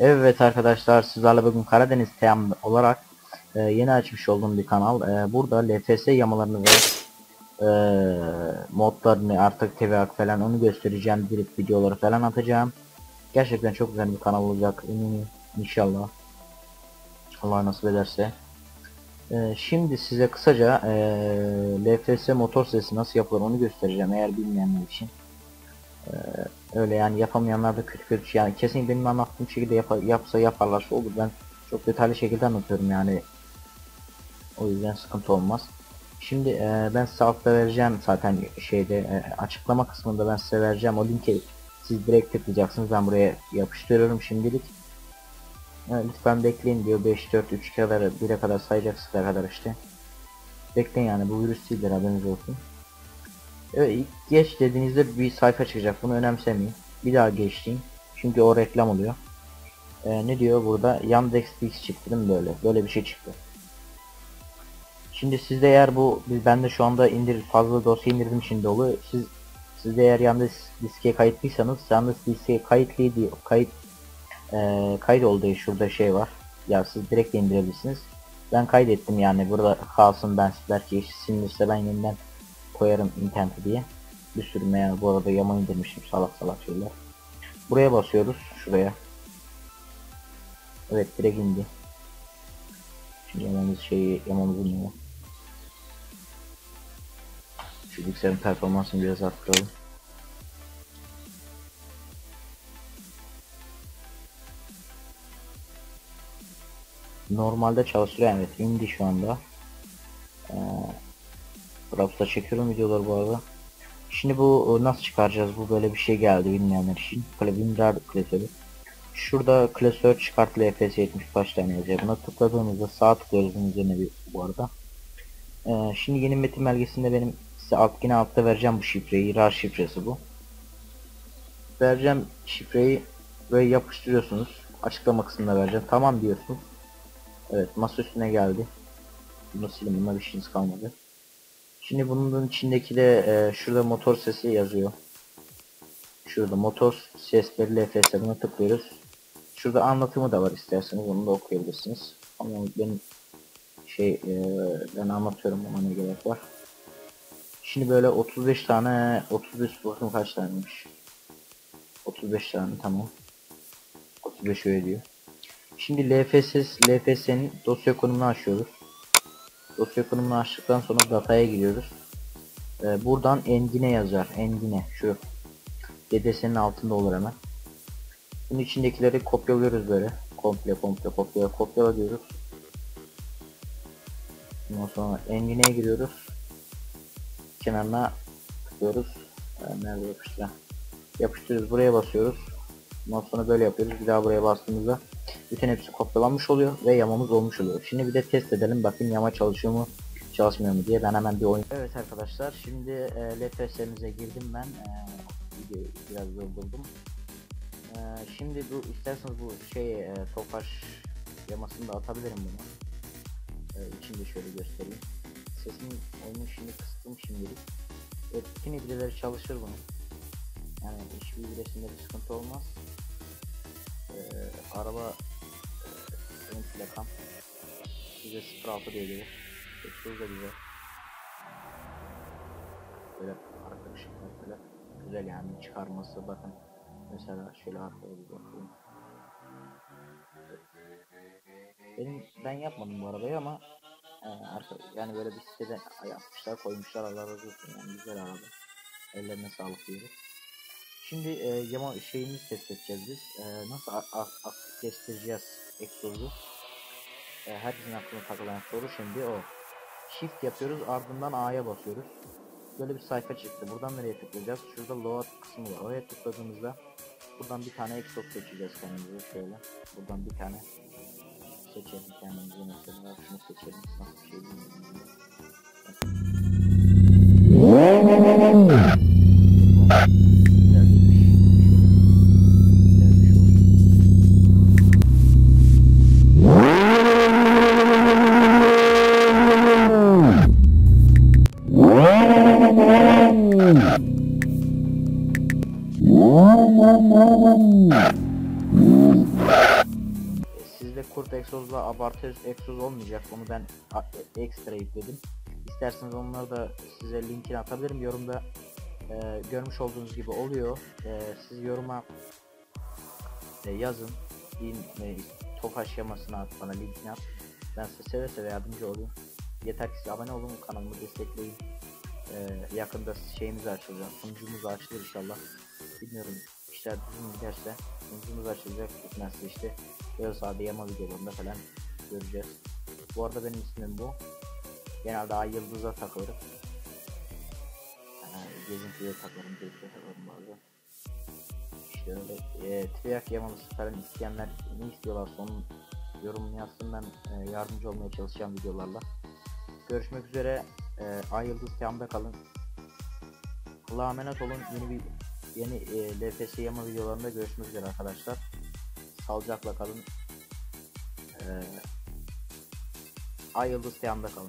Evet arkadaşlar sizlerle bugün Karadeniz TM olarak e, yeni açmış olduğum bir kanal. E, burada LFS yamalarını ve e, modlarını artık TV falan onu göstereceğim. Direkt videoları falan atacağım. Gerçekten çok güzel bir kanal olacak eminim inşallah. Allah nasip ederse. E, şimdi size kısaca e, LFS motor sesi nasıl yapılır onu göstereceğim eğer bilmeyenler için. E, öyle yani yapamayanlar da kötü kötü yani kesin benim anlattığım şekilde yap yapsa yaparlarsa olur. Ben çok detaylı şekilde anlatıyorum yani. O yüzden sıkıntı olmaz. Şimdi e, ben size altta vereceğim zaten şeyde e, açıklama kısmında ben size vereceğim o linki. Siz direkt tıklayacaksınız. Ben buraya yapıştırıyorum şimdilik. E, lütfen bekleyin diyor. 5 4 3 kadar 1'e kadar sayacaksınız kadar işte. Bekleyin yani. Bu virüs değildir haberiniz olsun Evet, geç dediğinizde bir sayfa çıkacak. Bunu önemsemeyin. Bir daha geçtiğim. Çünkü o reklam oluyor. Ee, ne diyor burada? Yandex Fix çıktı değil mi böyle? Böyle bir şey çıktı. Şimdi sizde eğer bu ben de şu anda indir fazla dosya indirdim şimdi dolu. Siz sizde eğer Yandex diske kayıtlıysanız Yandex diske kayıtlı diyor. Kayıt e, kayıt olduğu şurada şey var. Ya siz direkt indirebilirsiniz. Ben kaydettim yani burada kalsın ben belki silinirse ben yeniden koyarım internete diye. Bir sürü meğer bu arada yama indirmişim salak salak şeyler. Buraya basıyoruz şuraya. Evet direkt indi. Şimdi yamamız şeyi yamamızı iniyor. Şu bilgisayarın performansını biraz arttıralım. Normalde çalışıyor evet indi şu anda. Raps'ta çekiyorum videoları bu arada. Şimdi bu nasıl çıkaracağız? Bu böyle bir şey geldi bilmeyenler için. Windar klasörü. Şurada klasör çıkart LFS 70 kaç tane yazıyor. Buna tıkladığımızda sağ tıklıyoruz üzerine bir bu arada. Ee, şimdi yeni metin belgesinde benim size alt yine altta vereceğim bu şifreyi. RAR şifresi bu. Vereceğim şifreyi ve yapıştırıyorsunuz. Açıklama kısmında vereceğim. Tamam diyorsunuz. Evet masa üstüne geldi. Bunu silin. Buna bir şeyiniz kalmadı. Şimdi bunun içindeki de e, şurada motor sesi yazıyor. Şurada motor sesleri LFS buna tıklıyoruz. Şurada anlatımı da var isterseniz onu da okuyabilirsiniz. Ama benim şey e, ben anlatıyorum ona ne gerek var. Şimdi böyle 35 tane 35 bakın kaç taneymiş. 35 tane tamam. 35 öyle diyor. Şimdi LFS LFS'nin dosya konumunu açıyoruz. Dosya konumunu açtıktan sonra dataya giriyoruz. Ee, buradan engine yazar. Engine şu. DDS'nin altında olur hemen. Bunun içindekileri kopyalıyoruz böyle. Komple komple kopyala kopyala diyoruz. Ondan sonra engine'e giriyoruz. Kenarına tıklıyoruz. Yani nerede yapıştıran? Yapıştırıyoruz. Buraya basıyoruz. Ondan sonra böyle yapıyoruz. Bir daha buraya bastığımızda bütün hepsi kopyalanmış oluyor ve yamamız olmuş oluyor. Şimdi bir de test edelim bakın yama çalışıyor mu çalışmıyor mu diye ben hemen bir oyun. Evet arkadaşlar şimdi e, LFS'mize girdim ben. E, biraz durdurdum. E, şimdi bu isterseniz bu şey e, topaş yamasını da atabilirim bunu. E, içinde şöyle göstereyim. Sesin oyunu şimdi kıstım şimdilik. Evet, bütün ibreleri çalışır bunu. Yani hiçbir ibresinde bir sıkıntı olmaz. Ee, araba ön plakam size 06 diye gelir. Egzoz da güzel. Böyle arka ışıklar böyle güzel yani çıkarması. Bakın mesela şöyle arkaya bir bakayım. Benim ben yapmadım bu arabayı ama e, arka, yani böyle bir sitede yapmışlar koymuşlar. Allah razı olsun yani güzel araba. Ellerine sağlık diyoruz Şimdi e, yama şeyimizi test edeceğiz biz. E, nasıl aktifleştireceğiz egzozu? E, herkesin aklına takılan soru şimdi o. Shift yapıyoruz ardından A'ya basıyoruz. Böyle bir sayfa çıktı. Buradan nereye tıklayacağız? Şurada load kısmı var. Oraya tıkladığımızda buradan bir tane egzoz seçeceğiz kendimize şöyle. Buradan bir tane seçelim kendimize mesela. Şunu seçelim. Sizde kurt egzozla abartıyoruz egzoz olmayacak. Onu ben e- ekstra yükledim. İsterseniz onları da size linkini atabilirim yorumda. E, görmüş olduğunuz gibi oluyor. E, siz yoruma e, yazın. Din, e, tof aşamasına at bana linkini at. Ben size seve seve yardımcı olayım. Yeter ki size abone olun kanalımı destekleyin. Ee, yakında şeyimiz açılacak. Sunucumuz açılır inşallah. Bilmiyorum işler düzgün giderse sunucumuz açılacak. Gitmezse işte Böyle sade yama videolarında falan göreceğiz. Bu arada benim ismim bu. Genelde ay yıldıza takılırım. Yani gezintiye takılırım, gezintiye takılırım bazen. İşte öyle e, triyak yamalısı falan isteyenler ne istiyorlarsa onun yorumunu yazsın ben e, yardımcı olmaya çalışacağım videolarla. Görüşmek üzere. E, ay yıldız kamda kalın. Allah'a emanet olun. Yeni bir yeni e, LFS yama videolarında görüşmek üzere arkadaşlar. Sağlıcakla kalın. Ee, Ay Yıldız Teyam'da kalın.